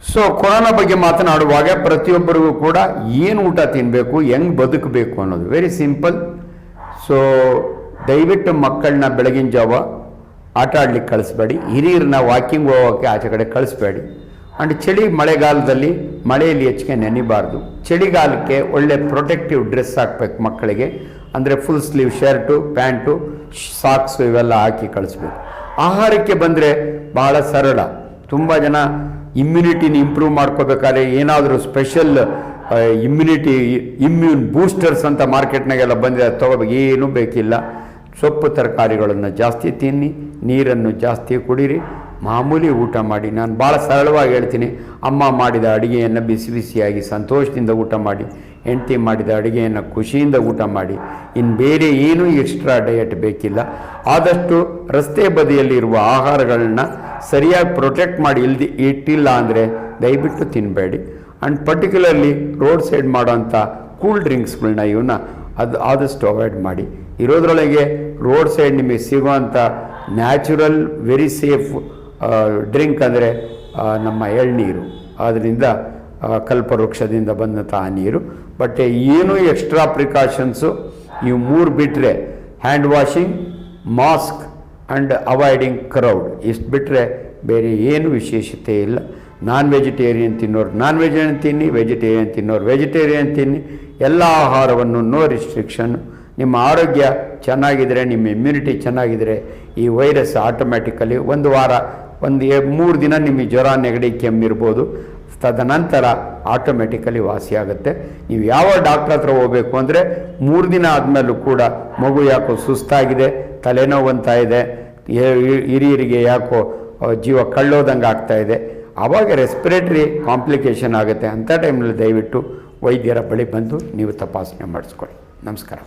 So corona ಬಗ್ಗೆ ಮಾತನಾಡುವಾಗ ಪ್ರತಿಯೊಬ್ಬರಿಗೂ ಕೂಡ ಏನು ಊಟ ತಿನ್ನಬೇಕು ಹೆಂಗೆ ಬದುಕಬೇಕು ಅನ್ನೋದು ವೆರಿ ಸಿಂಪಲ್ ಸೊ ದಯವಿಟ್ಟು ಮಕ್ಕಳನ್ನ ಬೆಳಗಿನ ಜಾವ ಆಟ ಆಡ್ಲಿಕ್ಕೆ ಕಳಿಸ್ಬೇಡಿ, ಹಿರಿಯರನ್ನ ವಾಕಿಂಗ್ ಹೋಗೋಕ್ಕೆ ಆಚೆ ಕಡೆ ಕಳಿಸ್ಬೇಡಿ. ಆ್ಯಂಡ್ ಚಳಿ ಮಳೆಗಾಲದಲ್ಲಿ ಮಳೆಯಲ್ಲಿ ಹೆಚ್ಚಿಗೆ ನೆನಿಬಾರ್ದು. ಚಳಿಗಾಲಕ್ಕೆ ಒಳ್ಳೆ ಪ್ರೊಟೆಕ್ಟಿವ್ ಡ್ರೆಸ್ ಹಾಕ್ಬೇಕು ಮಕ್ಕಳಿಗೆ. ಅಂದರೆ full sleeve shirt pant socks ಇವೆಲ್ಲ ಹಾಕಿ ಕಳಿಸ್ಬೇಕು. ಆಹಾರಕ್ಕೆ ಬಂದರೆ ಬಹಳ ಸರಳ. ತುಂಬ ಜನ ಇಮ್ಯುನಿಟಿನ ಇಂಪ್ರೂವ್ ಮಾಡ್ಕೋಬೇಕಾದ್ರೆ ಏನಾದರೂ ಸ್ಪೆಷಲ್ ಇಮ್ಯುನಿಟಿ ಇಮ್ಯೂನ್ ಬೂಸ್ಟರ್ಸ್ ಅಂತ ಮಾರ್ಕೆಟ್ನಾಗೆಲ್ಲ ಬಂದಿದೆ, ಅದು ತಗೋಬೇಕು. ಏನೂ ಬೇಕಿಲ್ಲ. ಸೊಪ್ಪು ತರಕಾರಿಗಳನ್ನು ಜಾಸ್ತಿ ತಿನ್ನಿ, ನೀರನ್ನು ಜಾಸ್ತಿ ಕುಡೀರಿ, ಮಾಮೂಲಿ ಊಟ ಮಾಡಿ. ನಾನು ಭಾಳ ಸರಳವಾಗಿ ಹೇಳ್ತೀನಿ. ಅಮ್ಮ ಮಾಡಿದ ಅಡುಗೆಯನ್ನು ಬಿಸಿ ಬಿಸಿಯಾಗಿ ಸಂತೋಷದಿಂದ ಊಟ ಮಾಡಿ. ಹೆಂಡತಿ ಮಾಡಿದ ಅಡುಗೆಯನ್ನು ಖುಷಿಯಿಂದ ಊಟ ಮಾಡಿ ಇನ್ನು ಬೇರೆ ಏನೂ ಎಕ್ಸ್ಟ್ರಾ ಡಯಟ್ ಬೇಕಿಲ್ಲ. ಆದಷ್ಟು ರಸ್ತೆ ಬದಿಯಲ್ಲಿರುವ ಆಹಾರಗಳನ್ನ ಸರಿಯಾಗಿ ಪ್ರೊಟೆಕ್ಟ್ ಮಾಡಿ ಇಲ್ದಿ ಇಟ್ಟಿಲ್ಲ ಅಂದರೆ ದಯವಿಟ್ಟು ತಿನ್ನಬೇಡಿ ಆ್ಯಂಡ್ ಪರ್ಟಿಕ್ಯುಲರ್ಲಿ ರೋಡ್ ಸೈಡ್ ಮಾಡೋಂಥ ಕೂಲ್ ಡ್ರಿಂಕ್ಸ್ಗಳನ್ನ ಇವನ್ನ ಅದು ಆದಷ್ಟು ಅವಾಯ್ಡ್ ಮಾಡಿ. ಇರೋದ್ರೊಳಗೆ ರೋಡ್ ಸೈಡ್ ನಿಮಗೆ ಸಿಗುವಂಥ ನ್ಯಾಚುರಲ್ ವೆರಿ ಸೇಫ್ ಡ್ರಿಂಕ್ ಅಂದರೆ ನಮ್ಮ ಎಳ್ನೀರು. ಅದರಿಂದ ಆ, ಕಲ್ಪವೃಕ್ಷದಿಂದ ಬಂದಂಥ ಆ ನೀರು. ಬಟ್ ಏನು ಎಕ್ಸ್ಟ್ರಾ ಪ್ರಿಕಾಷನ್ಸು ಇವು ಮೂರು ಬಿಟ್ಟರೆ hand washing mask and avoiding crowd ಇಷ್ಟು ಬಿಟ್ಟರೆ ಬೇರೆ ಏನು ವಿಶೇಷತೆ ಇಲ್ಲ. ನಾನ್ ವೆಜಿಟೇರಿಯನ್ ತಿನ್ನೋರು ನಾನ್ ವೆಜಿಟೇರಿಯನ್ ತಿನ್ನಿ ವೆಜಿಟೇರಿಯನ್ ತಿನ್ನೋರು ವೆಜಿಟೇರಿಯನ್ ತಿನ್ನಿ. ಎಲ್ಲ ಆಹಾರವನ್ನು ನೋ ರಿಸ್ಟ್ರಿಕ್ಷನ್ ನಿಮ್ಮ ಆರೋಗ್ಯ ಚೆನ್ನಾಗಿದ್ದರೆ ನಿಮ್ಮ ಇಮ್ಯುನಿಟಿ ಚೆನ್ನಾಗಿದ್ದರೆ ಈ ವೈರಸ್ ಆಟೋಮ್ಯಾಟಿಕಲಿ ಒಂದು ವಾರ, ಒಂದು ಮೂರು ದಿನ ನಿಮಗೆ ಜ್ವರ, ನೆಗಡಿ ಕೆಮ್ಮಿರ್ಬೋದು ತದನಂತರ ಆಟೋಮೆಟಿಕಲಿ ವಾಸಿಯಾಗುತ್ತೆ. ನೀವು ಯಾವ ಡಾಕ್ಟ್ರ್ ಹತ್ರ ಹೋಗಬೇಕು ಅಂದರೆ ಮೂರು ದಿನ ಆದಮೇಲೂ ಕೂಡ ಮಗು ಯಾಕೋ ಸುಸ್ತಾಗಿದೆ ತಲೆನೋವಂತ ಇದೆ ಹಿರಿಯರಿಗೆ ಯಾಕೋ ಜೀವ ಕಳ್ಳೋದಂಗೆ ಆಗ್ತಾ ಇದೆ. ಆವಾಗ ರೆಸ್ಪಿರೇಟ್ರಿ ಕಾಂಪ್ಲಿಕೇಶನ್ ಆಗುತ್ತೆ ಅಂಥ ಟೈಮ್ನಲ್ಲಿ ದಯವಿಟ್ಟು ವೈದ್ಯರ ಬಳಿ ಬಂದು ನೀವು ತಪಾಸಣೆ ಮಾಡಿಸ್ಕೊಳ್ಳಿ. ನಮಸ್ಕಾರ.